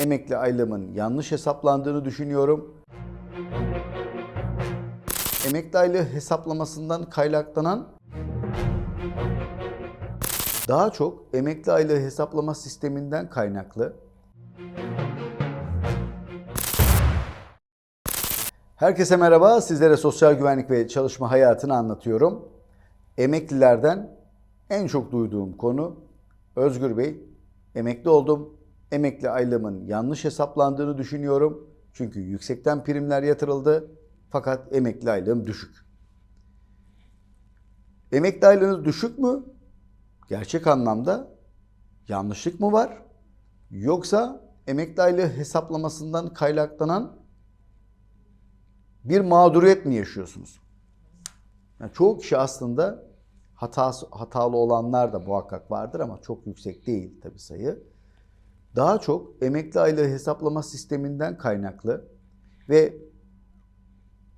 Emekli aylığımın yanlış hesaplandığını düşünüyorum. Emekli aylığı hesaplamasından kaynaklanan daha çok emekli aylığı hesaplama sisteminden kaynaklı Herkese merhaba. Sizlere sosyal güvenlik ve çalışma hayatını anlatıyorum. Emeklilerden en çok duyduğum konu Özgür Bey, emekli oldum. Emekli aylığımın yanlış hesaplandığını düşünüyorum. Çünkü yüksekten primler yatırıldı. Fakat emekli aylığım düşük. Emekli aylığınız düşük mü? Gerçek anlamda yanlışlık mı var? Yoksa emekli aylığı hesaplamasından kaynaklanan bir mağduriyet mi yaşıyorsunuz? Yani çoğu kişi aslında hatası, hatalı olanlar da muhakkak vardır ama çok yüksek değil tabii sayı. Daha çok emekli aylığı hesaplama sisteminden kaynaklı ve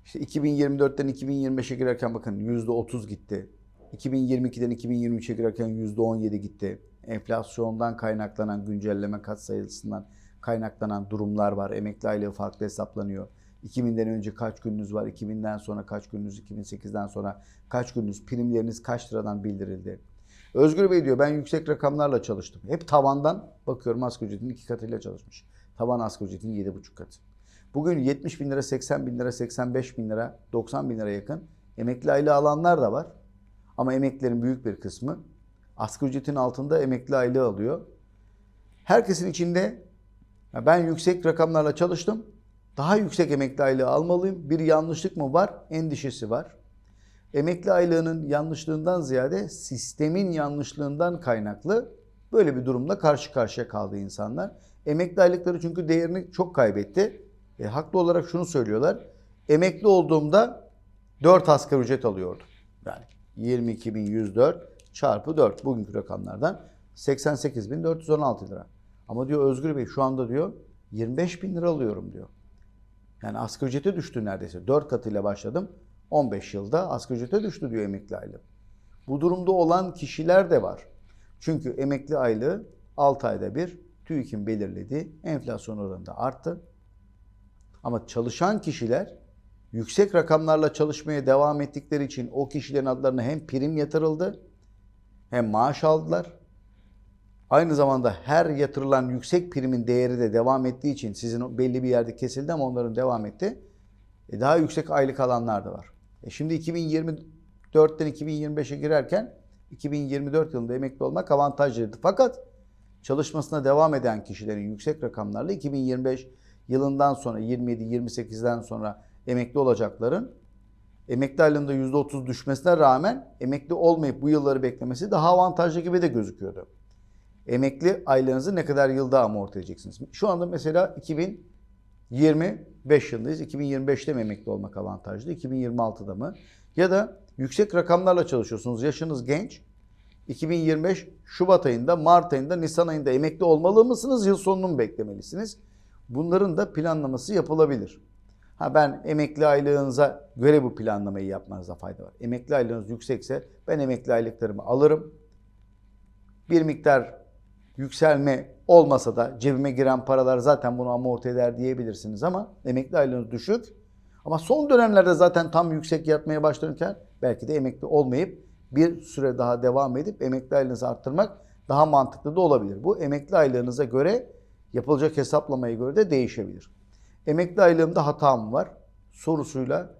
işte 2024'ten 2025'e girerken bakın %30 gitti. 2022'den 2023'e girerken %17 gitti. Enflasyondan kaynaklanan güncelleme katsayısından kaynaklanan durumlar var. Emekli aylığı farklı hesaplanıyor. 2000'den önce kaç gününüz var, 2000'den sonra kaç gününüz, 2008'den sonra kaç gününüz, primleriniz kaç liradan bildirildi. Özgür Bey diyor ben yüksek rakamlarla çalıştım. Hep tavandan bakıyorum asgari ücretin iki katıyla çalışmış. Tavan asgari ücretin yedi buçuk katı. Bugün 70 bin lira, 80 bin lira, 85 bin lira, 90 bin lira yakın emekli aylığı alanlar da var. Ama emeklilerin büyük bir kısmı asgari ücretin altında emekli aylığı alıyor. Herkesin içinde ben yüksek rakamlarla çalıştım. Daha yüksek emekli aylığı almalıyım. Bir yanlışlık mı var? Endişesi var. Emekli aylığının yanlışlığından ziyade sistemin yanlışlığından kaynaklı böyle bir durumla karşı karşıya kaldı insanlar. Emekli aylıkları çünkü değerini çok kaybetti. E, haklı olarak şunu söylüyorlar. Emekli olduğumda 4 asgari ücret alıyordum. Yani 22.104 çarpı 4 bugünkü rakamlardan 88.416 lira. Ama diyor Özgür Bey şu anda diyor 25 bin lira alıyorum diyor. Yani asgari ücrete düştü neredeyse. 4 katıyla başladım. 15 yılda asgari ücrete düştü diyor emekli aylığı. Bu durumda olan kişiler de var. Çünkü emekli aylığı 6 ayda bir TÜİK'in belirlediği enflasyon oranında arttı. Ama çalışan kişiler yüksek rakamlarla çalışmaya devam ettikleri için o kişilerin adlarına hem prim yatırıldı hem maaş aldılar. Aynı zamanda her yatırılan yüksek primin değeri de devam ettiği için sizin belli bir yerde kesildi ama onların devam etti. E daha yüksek aylık alanlar da var. E şimdi 2024'ten 2025'e girerken 2024 yılında emekli olmak avantajlıydı. Fakat çalışmasına devam eden kişilerin yüksek rakamlarla 2025 yılından sonra 27-28'den sonra emekli olacakların emekli aylığında %30 düşmesine rağmen emekli olmayıp bu yılları beklemesi daha avantajlı gibi de gözüküyordu emekli aylığınızı ne kadar yılda amorti edeceksiniz? Şu anda mesela 2025 yılındayız. 2025'te mi emekli olmak avantajlı? 2026'da mı? Ya da yüksek rakamlarla çalışıyorsunuz. Yaşınız genç. 2025 Şubat ayında, Mart ayında, Nisan ayında emekli olmalı mısınız? Yıl sonunu mu beklemelisiniz? Bunların da planlaması yapılabilir. Ha ben emekli aylığınıza göre bu planlamayı yapmanıza fayda var. Emekli aylığınız yüksekse ben emekli aylıklarımı alırım. Bir miktar yükselme olmasa da cebime giren paralar zaten bunu amorti eder diyebilirsiniz ama emekli aylığınız düşük. Ama son dönemlerde zaten tam yüksek yatmaya başlanırken belki de emekli olmayıp bir süre daha devam edip emekli aylığınızı arttırmak daha mantıklı da olabilir. Bu emekli aylığınıza göre yapılacak hesaplamaya göre de değişebilir. Emekli aylığımda hatam var sorusuyla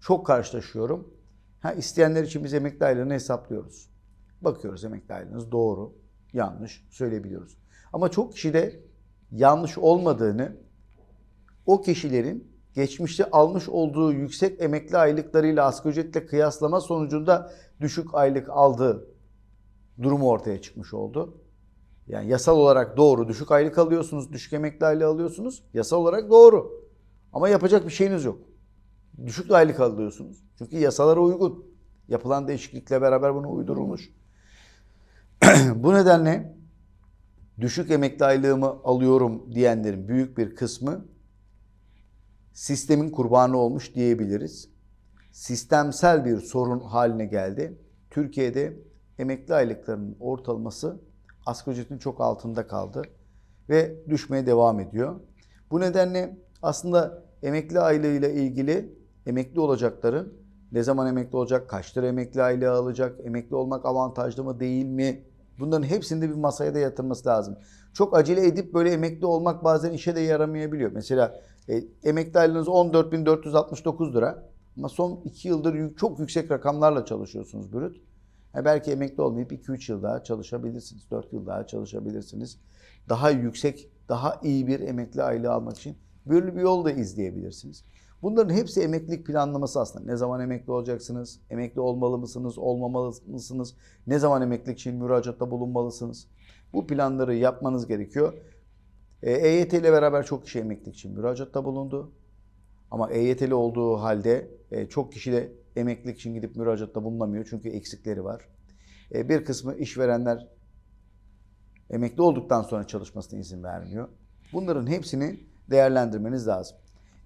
çok karşılaşıyorum. Ha, isteyenler için biz emekli aylığını hesaplıyoruz. Bakıyoruz emekli aylığınız doğru yanlış söyleyebiliyoruz. Ama çok kişi de yanlış olmadığını o kişilerin geçmişte almış olduğu yüksek emekli aylıklarıyla asgari ücretle kıyaslama sonucunda düşük aylık aldığı durumu ortaya çıkmış oldu. Yani yasal olarak doğru düşük aylık alıyorsunuz, düşük emekli aylığı alıyorsunuz. Yasal olarak doğru. Ama yapacak bir şeyiniz yok. Düşük aylık alıyorsunuz. Çünkü yasalara uygun. Yapılan değişiklikle beraber bunu uydurulmuş. Bu nedenle düşük emekli aylığımı alıyorum diyenlerin büyük bir kısmı sistemin kurbanı olmuş diyebiliriz. Sistemsel bir sorun haline geldi. Türkiye'de emekli aylıklarının ortalaması asgari ücretin çok altında kaldı. ve düşmeye devam ediyor. Bu nedenle aslında emekli aylığıyla ilgili emekli olacakların ne zaman emekli olacak, kaç lira emekli aylığı alacak, emekli olmak avantajlı mı değil mi? Bunların hepsini de bir masaya da yatırması lazım. Çok acele edip böyle emekli olmak bazen işe de yaramayabiliyor. Mesela e, emekli aylığınız 14.469 lira ama son 2 yıldır çok yüksek rakamlarla çalışıyorsunuz bürüt. Ha, belki emekli olmayıp 2-3 yıl daha çalışabilirsiniz, 4 yıl daha çalışabilirsiniz. Daha yüksek, daha iyi bir emekli aylığı almak için böyle bir yol da izleyebilirsiniz. Bunların hepsi emeklilik planlaması aslında. Ne zaman emekli olacaksınız? Emekli olmalı mısınız? Olmamalı mısınız? Ne zaman emeklilik için müracaatta bulunmalısınız? Bu planları yapmanız gerekiyor. E, EYT ile beraber çok kişi emeklilik için müracaatta bulundu. Ama EYT'li olduğu halde e, çok kişi de emeklilik için gidip müracaatta bulunamıyor çünkü eksikleri var. E, bir kısmı işverenler emekli olduktan sonra çalışmasına izin vermiyor. Bunların hepsini değerlendirmeniz lazım.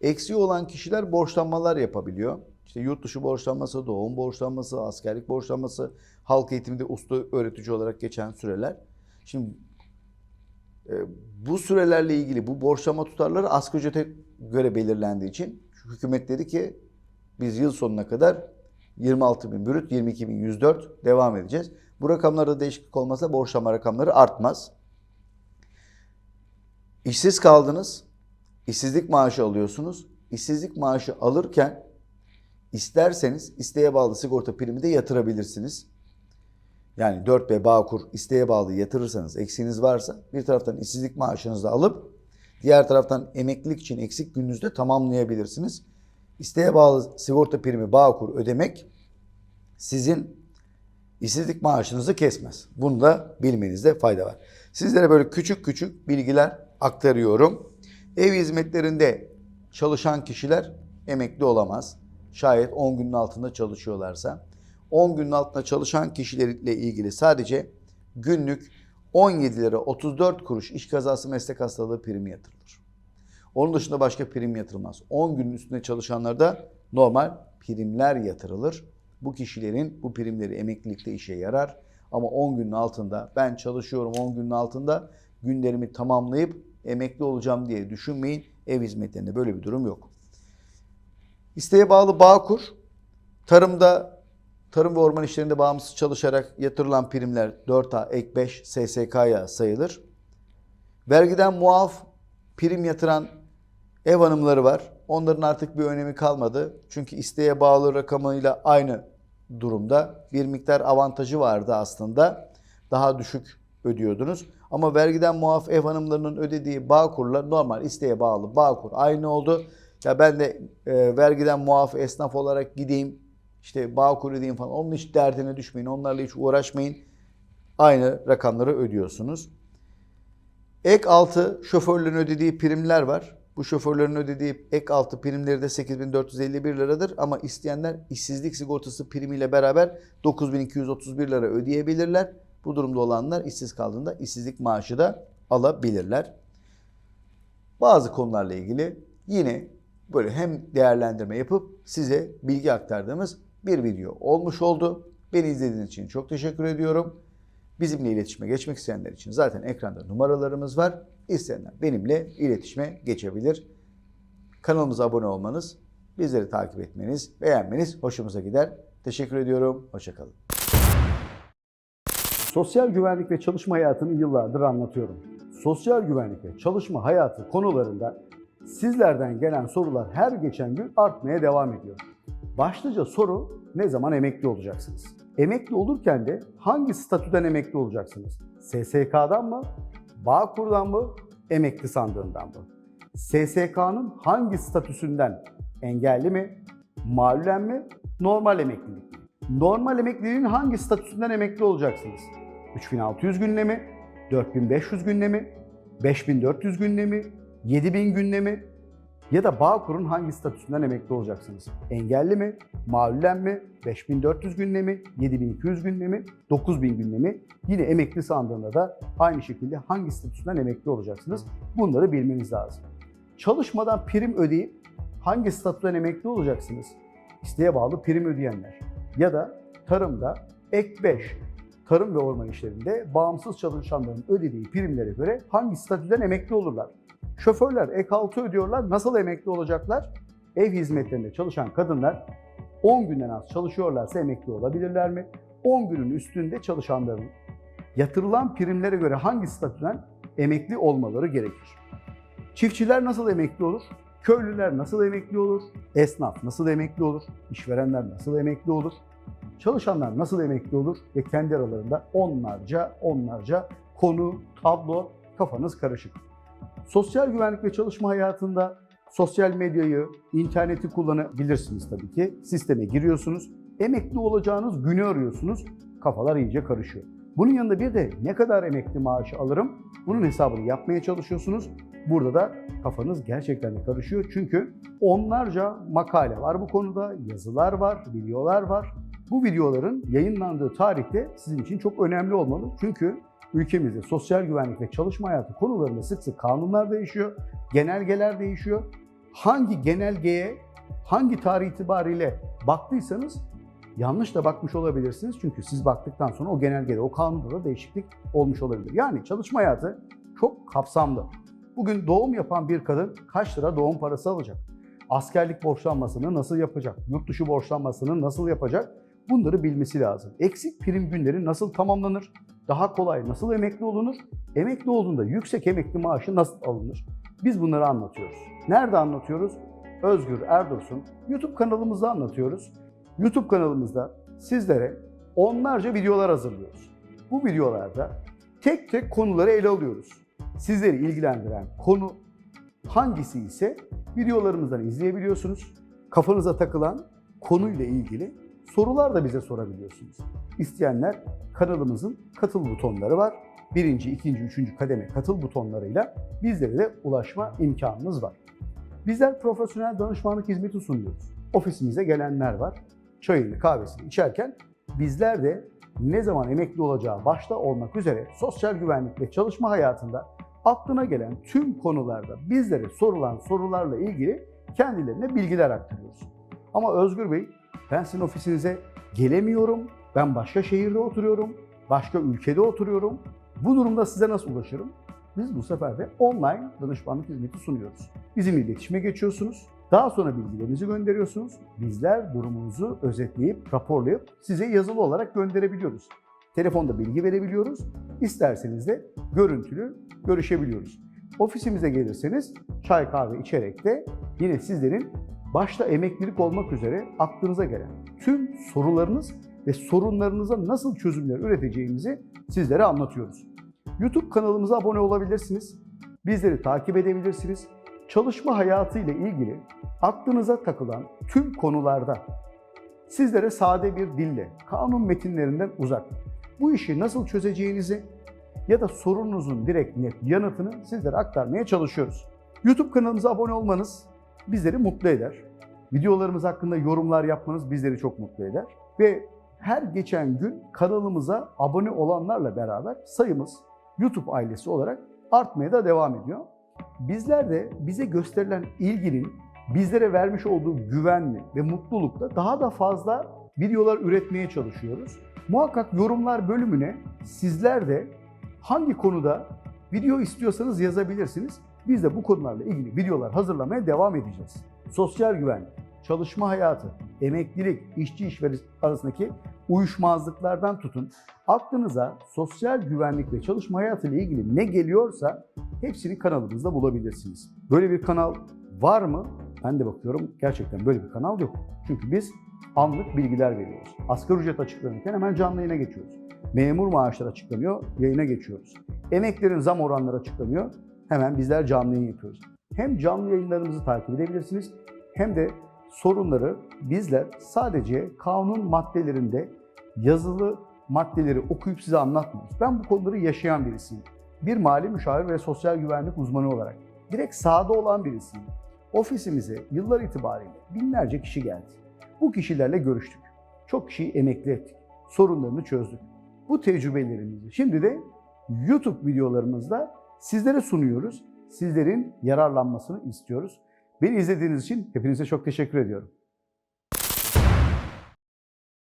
Eksiği olan kişiler borçlanmalar yapabiliyor. İşte yurt dışı borçlanması, doğum borçlanması, askerlik borçlanması, halk eğitiminde usta öğretici olarak geçen süreler. Şimdi e, bu sürelerle ilgili bu borçlama tutarları asgari ücrete göre belirlendiği için hükümet dedi ki biz yıl sonuna kadar 26 bin brüt, 22 bin 104 devam edeceğiz. Bu rakamlarda değişiklik olmasa borçlama rakamları artmaz. İşsiz kaldınız, işsizlik maaşı alıyorsunuz. İşsizlik maaşı alırken isterseniz isteğe bağlı sigorta primi de yatırabilirsiniz. Yani 4B Bağkur isteğe bağlı yatırırsanız eksiğiniz varsa bir taraftan işsizlik maaşınızı alıp diğer taraftan emeklilik için eksik gününüzü de tamamlayabilirsiniz. İsteğe bağlı sigorta primi Bağkur ödemek sizin işsizlik maaşınızı kesmez. Bunu da bilmenizde fayda var. Sizlere böyle küçük küçük bilgiler aktarıyorum. Ev hizmetlerinde çalışan kişiler emekli olamaz. Şayet 10 günün altında çalışıyorlarsa. 10 günün altında çalışan kişilerle ilgili sadece günlük 17 lira 34 kuruş iş kazası meslek hastalığı primi yatırılır. Onun dışında başka prim yatırılmaz. 10 günün üstünde çalışanlarda normal primler yatırılır. Bu kişilerin bu primleri emeklilikte işe yarar. Ama 10 günün altında ben çalışıyorum 10 günün altında günlerimi tamamlayıp emekli olacağım diye düşünmeyin. Ev hizmetlerinde böyle bir durum yok. İsteğe bağlı Bağkur, tarımda tarım ve orman işlerinde bağımsız çalışarak yatırılan primler 4A ek 5 SSK'ya sayılır. Vergiden muaf prim yatıran ev hanımları var. Onların artık bir önemi kalmadı. Çünkü isteğe bağlı rakamıyla aynı durumda. Bir miktar avantajı vardı aslında. Daha düşük ödüyordunuz. Ama vergiden muaf ev hanımlarının ödediği Bağkur'la normal isteğe bağlı Bağkur aynı oldu. Ya ben de e, vergiden muaf esnaf olarak gideyim işte Bağkur ödeyeyim falan. Onun hiç derdine düşmeyin. Onlarla hiç uğraşmayın. Aynı rakamları ödüyorsunuz. Ek altı şoförlerin ödediği primler var. Bu şoförlerin ödediği ek altı primleri de 8451 liradır ama isteyenler işsizlik sigortası primiyle beraber 9231 lira ödeyebilirler. Bu durumda olanlar işsiz kaldığında işsizlik maaşı da alabilirler. Bazı konularla ilgili yine böyle hem değerlendirme yapıp size bilgi aktardığımız bir video olmuş oldu. Beni izlediğiniz için çok teşekkür ediyorum. Bizimle iletişime geçmek isteyenler için zaten ekranda numaralarımız var. İsteyenler benimle iletişime geçebilir. Kanalımıza abone olmanız, bizleri takip etmeniz, beğenmeniz hoşumuza gider. Teşekkür ediyorum. Hoşçakalın. Sosyal güvenlik ve çalışma hayatını yıllardır anlatıyorum. Sosyal güvenlik ve çalışma hayatı konularında sizlerden gelen sorular her geçen gün artmaya devam ediyor. Başlıca soru ne zaman emekli olacaksınız? Emekli olurken de hangi statüden emekli olacaksınız? SSK'dan mı? Bağkur'dan mı? Emekli sandığından mı? SSK'nın hangi statüsünden? Engelli mi? Malulen mi? Normal emeklilik mi? Normal emekliliğin hangi statüsünden emekli olacaksınız? 3600 günle mi? 4500 günle mi? 5400 günle mi? 7000 günle mi? Ya da Bağkur'un hangi statüsünden emekli olacaksınız? Engelli mi? Malulen mi? 5400 günle mi? 7200 günle mi? 9000 günle mi? Yine emekli sandığında da aynı şekilde hangi statüsünden emekli olacaksınız? Bunları bilmeniz lazım. Çalışmadan prim ödeyip hangi statüden emekli olacaksınız? İsteğe bağlı prim ödeyenler. Ya da tarımda ek 5 tarım ve orman işlerinde bağımsız çalışanların ödediği primlere göre hangi statüden emekli olurlar? Şoförler ek altı ödüyorlar. Nasıl emekli olacaklar? Ev hizmetlerinde çalışan kadınlar 10 günden az çalışıyorlarsa emekli olabilirler mi? 10 günün üstünde çalışanların yatırılan primlere göre hangi statüden emekli olmaları gerekir? Çiftçiler nasıl emekli olur? Köylüler nasıl emekli olur? Esnaf nasıl emekli olur? İşverenler nasıl emekli olur? Çalışanlar nasıl emekli olur? Ve kendi aralarında onlarca onlarca konu, tablo, kafanız karışık. Sosyal güvenlik ve çalışma hayatında sosyal medyayı, interneti kullanabilirsiniz tabii ki. Sisteme giriyorsunuz. Emekli olacağınız günü arıyorsunuz. Kafalar iyice karışıyor. Bunun yanında bir de ne kadar emekli maaşı alırım? Bunun hesabını yapmaya çalışıyorsunuz. Burada da kafanız gerçekten de karışıyor. Çünkü onlarca makale var bu konuda, yazılar var, videolar var. Bu videoların yayınlandığı tarihte sizin için çok önemli olmalı. Çünkü ülkemizde sosyal güvenlik ve çalışma hayatı konularında sık sık kanunlar değişiyor, genelgeler değişiyor. Hangi genelgeye, hangi tarih itibariyle baktıysanız yanlış da bakmış olabilirsiniz. Çünkü siz baktıktan sonra o genelgede, o kanunda da değişiklik olmuş olabilir. Yani çalışma hayatı çok kapsamlı. Bugün doğum yapan bir kadın kaç lira doğum parası alacak? Askerlik borçlanmasını nasıl yapacak? Yurt dışı borçlanmasını nasıl yapacak? Bunları bilmesi lazım. Eksik prim günleri nasıl tamamlanır? Daha kolay nasıl emekli olunur? Emekli olduğunda yüksek emekli maaşı nasıl alınır? Biz bunları anlatıyoruz. Nerede anlatıyoruz? Özgür Erdursun YouTube kanalımızda anlatıyoruz. YouTube kanalımızda sizlere onlarca videolar hazırlıyoruz. Bu videolarda tek tek konuları ele alıyoruz. Sizleri ilgilendiren konu hangisi ise videolarımızdan izleyebiliyorsunuz. Kafanıza takılan konuyla ilgili sorular da bize sorabiliyorsunuz. İsteyenler kanalımızın katıl butonları var. Birinci, ikinci, üçüncü kademe katıl butonlarıyla bizlere de ulaşma imkanınız var. Bizler profesyonel danışmanlık hizmeti sunuyoruz. Ofisimize gelenler var. Çayını, kahvesini içerken bizler de ne zaman emekli olacağı başta olmak üzere sosyal güvenlik ve çalışma hayatında aklına gelen tüm konularda bizlere sorulan sorularla ilgili kendilerine bilgiler aktarıyoruz. Ama Özgür Bey, ben sizin ofisinize gelemiyorum, ben başka şehirde oturuyorum, başka ülkede oturuyorum. Bu durumda size nasıl ulaşırım? Biz bu sefer de online danışmanlık hizmeti sunuyoruz. Bizimle iletişime geçiyorsunuz. Daha sonra bilgilerinizi gönderiyorsunuz. Bizler durumunuzu özetleyip, raporlayıp size yazılı olarak gönderebiliyoruz. Telefonda bilgi verebiliyoruz. İsterseniz de görüntülü görüşebiliyoruz. Ofisimize gelirseniz çay kahve içerek de yine sizlerin başta emeklilik olmak üzere aklınıza gelen tüm sorularınız ve sorunlarınıza nasıl çözümler üreteceğimizi sizlere anlatıyoruz. YouTube kanalımıza abone olabilirsiniz. Bizleri takip edebilirsiniz. Çalışma hayatı ile ilgili aklınıza takılan tüm konularda sizlere sade bir dille, kanun metinlerinden uzak, bu işi nasıl çözeceğinizi ya da sorununuzun direkt net yanıtını sizlere aktarmaya çalışıyoruz. YouTube kanalımıza abone olmanız bizleri mutlu eder. Videolarımız hakkında yorumlar yapmanız bizleri çok mutlu eder. Ve her geçen gün kanalımıza abone olanlarla beraber sayımız YouTube ailesi olarak artmaya da devam ediyor. Bizler de bize gösterilen ilginin bizlere vermiş olduğu güvenli ve mutlulukla daha da fazla videolar üretmeye çalışıyoruz. Muhakkak yorumlar bölümüne sizler de hangi konuda video istiyorsanız yazabilirsiniz. Biz de bu konularla ilgili videolar hazırlamaya devam edeceğiz. Sosyal güvenlik, çalışma hayatı, emeklilik, işçi işveren arasındaki uyuşmazlıklardan tutun. Aklınıza sosyal güvenlik ve çalışma hayatı ile ilgili ne geliyorsa hepsini kanalımızda bulabilirsiniz. Böyle bir kanal var mı? Ben de bakıyorum gerçekten böyle bir kanal yok. Çünkü biz anlık bilgiler veriyoruz. Asgari ücret açıklanırken hemen canlı yayına geçiyoruz. Memur maaşları açıklanıyor, yayına geçiyoruz. Emeklerin zam oranları açıklanıyor, hemen bizler canlı yayın yapıyoruz. Hem canlı yayınlarımızı takip edebilirsiniz hem de sorunları bizler sadece kanun maddelerinde yazılı maddeleri okuyup size anlatmıyoruz. Ben bu konuları yaşayan birisiyim. Bir mali müşavir ve sosyal güvenlik uzmanı olarak direkt sahada olan birisiyim. Ofisimize yıllar itibariyle binlerce kişi geldi. Bu kişilerle görüştük. Çok kişiyi emekli ettik. Sorunlarını çözdük. Bu tecrübelerimizi şimdi de YouTube videolarımızda sizlere sunuyoruz. Sizlerin yararlanmasını istiyoruz. Beni izlediğiniz için hepinize çok teşekkür ediyorum.